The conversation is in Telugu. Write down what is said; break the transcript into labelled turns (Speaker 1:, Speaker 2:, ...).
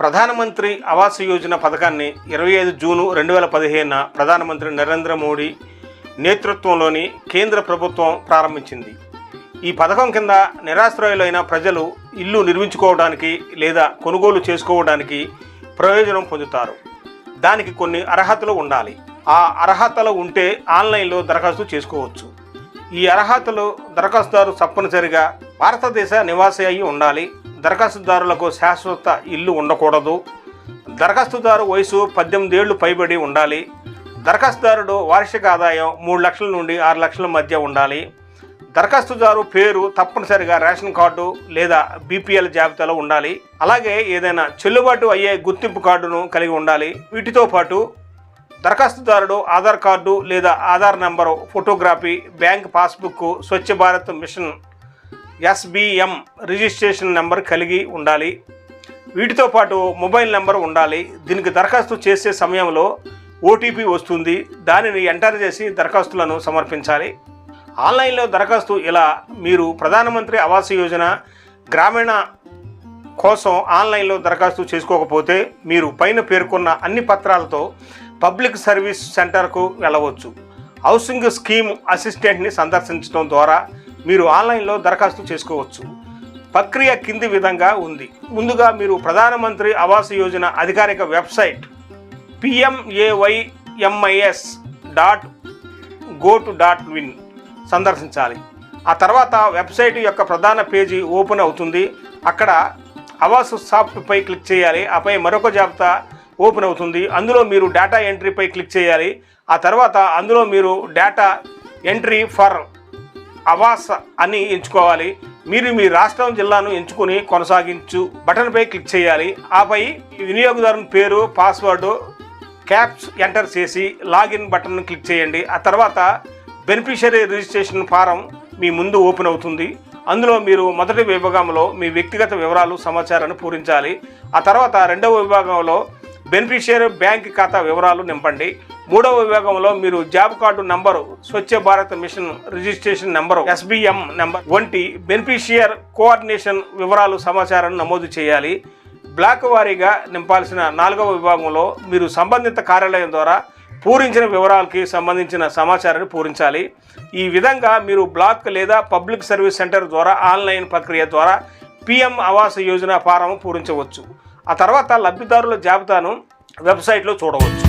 Speaker 1: ప్రధానమంత్రి ఆవాస్ యోజన పథకాన్ని ఇరవై ఐదు జూను రెండు వేల పదిహేనున ప్రధానమంత్రి నరేంద్ర మోడీ నేతృత్వంలోని కేంద్ర ప్రభుత్వం ప్రారంభించింది. ఈ పథకం కింద నిరాశ్రయులైన ప్రజలు ఇల్లు నిర్మించుకోవడానికి లేదా కొనుగోలు చేసుకోవడానికి ప్రయోజనం పొందుతారు. దానికి కొన్ని అర్హతలు ఉండాలి. ఆ అర్హతలు ఉంటే ఆన్లైన్లో దరఖాస్తు చేసుకోవచ్చు. ఈ అర్హతలు దరఖాస్తుదారు తప్పనిసరిగా భారతదేశ నివాసి అయి ఉండాలి. దరఖాస్తుదారులకు శాశ్వత ఇల్లు ఉండకూడదు. దరఖాస్తుదారు వయసు పద్దెనిమిది ఏళ్ళు పైబడి ఉండాలి. దరఖాస్తుదారుడు వార్షిక ఆదాయం మూడు లక్షల నుండి ఆరు లక్షల మధ్య ఉండాలి. దరఖాస్తుదారు పేరు తప్పనిసరిగా రేషన్ కార్డు లేదా బీపీఎల్ జాబితాలో ఉండాలి. అలాగే ఏదైనా చెల్లుబాటు అయ్యే గుర్తింపు కార్డును కలిగి ఉండాలి. వీటితో పాటు దరఖాస్తుదారుడు ఆధార్ కార్డు లేదా Aadhaar number photography bank passbook Swachh Bharat mission SBM registration number కలిగి ఉండాలి. వీటితో పాటు మొబైల్ నెంబర్ ఉండాలి. దీనికి దరఖాస్తు చేసే సమయంలో ఓటీపీ వస్తుంది. దానిని ఎంటర్ చేసి దరఖాస్తులను సమర్పించాలి. ఆన్లైన్లో దరఖాస్తు ఇలా మీరు ప్రధానమంత్రి ఆవాస్ యోజన గ్రామీణ కోసం ఆన్లైన్లో దరఖాస్తు చేసుకోకపోతే మీరు పైన పేర్కొన్న అన్ని పత్రాలతో పబ్లిక్ సర్వీస్ సెంటర్కు వెళ్ళవచ్చు. హౌసింగ్ స్కీమ్ అసిస్టెంట్ని సందర్శించడం ద్వారా మీరు ఆన్లైన్లో దరఖాస్తు చేసుకోవచ్చు. ప్రక్రియ కింది విధంగా ఉంది. ముందుగా మీరు ప్రధానమంత్రి ఆవాస్ యోజన అధికారిక website PMAYMIS dot gov dot in సందర్శించాలి. ఆ తర్వాత వెబ్సైట్ యొక్క ప్రధాన పేజీ ఓపెన్ అవుతుంది. అక్కడ ఆవాస్ సాఫ్ట్పై క్లిక్ చేయాలి. ఆపై మరొక జాబితా ఓపెన్ అవుతుంది. అందులో మీరు డేటా ఎంట్రీపై క్లిక్ చేయాలి. ఆ తర్వాత అందులో మీరు డేటా ఎంట్రీ ఫర్ అవాస్ అని ఎంచుకోవాలి. మీరు మీ రాష్ట్రం జిల్లాను ఎంచుకుని కొనసాగించు. బటన్పై క్లిక్ చేయాలి. ఆపై వినియోగదారుని పేరు పాస్వర్డ్ క్యాప్స్ ఎంటర్ చేసి లాగిన్ బటన్ను క్లిక్ చేయండి. ఆ తర్వాత బెనిఫిషరీ రిజిస్ట్రేషన్ ఫారం మీ ముందు ఓపెన్ అవుతుంది. అందులో మీరు మొదటి విభాగంలో మీ వ్యక్తిగత వివరాలు సమాచారాన్ని పూరించాలి. ఆ తర్వాత రెండవ విభాగంలో బెనిఫిషియరీ బ్యాంక్ ఖాతా వివరాలు నింపండి. మూడవ విభాగంలో మీరు job card number Swachh Bharat mission registration number SBM number వంటి బెనిఫిషియర్ కోఆర్డినేషన్ వివరాలు సమాచారాన్ని నమోదు చేయాలి. బ్లాక్ వారీగా నింపాల్సిన నాలుగవ విభాగంలో మీరు సంబంధిత కార్యాలయం ద్వారా పూరించిన వివరాలకి సంబంధించిన సమాచారాన్ని పూరించాలి. ఈ విధంగా మీరు బ్లాక్ లేదా పబ్లిక్ సర్వీస్ సెంటర్ ద్వారా ఆన్లైన్ ప్రక్రియ ద్వారా పిఎం ఆవాస్ యోజన ఫారం పూరించవచ్చు. ఆ తర్వాత లబ్ధిదారుల జాబితాను వెబ్సైట్లో చూడవచ్చు.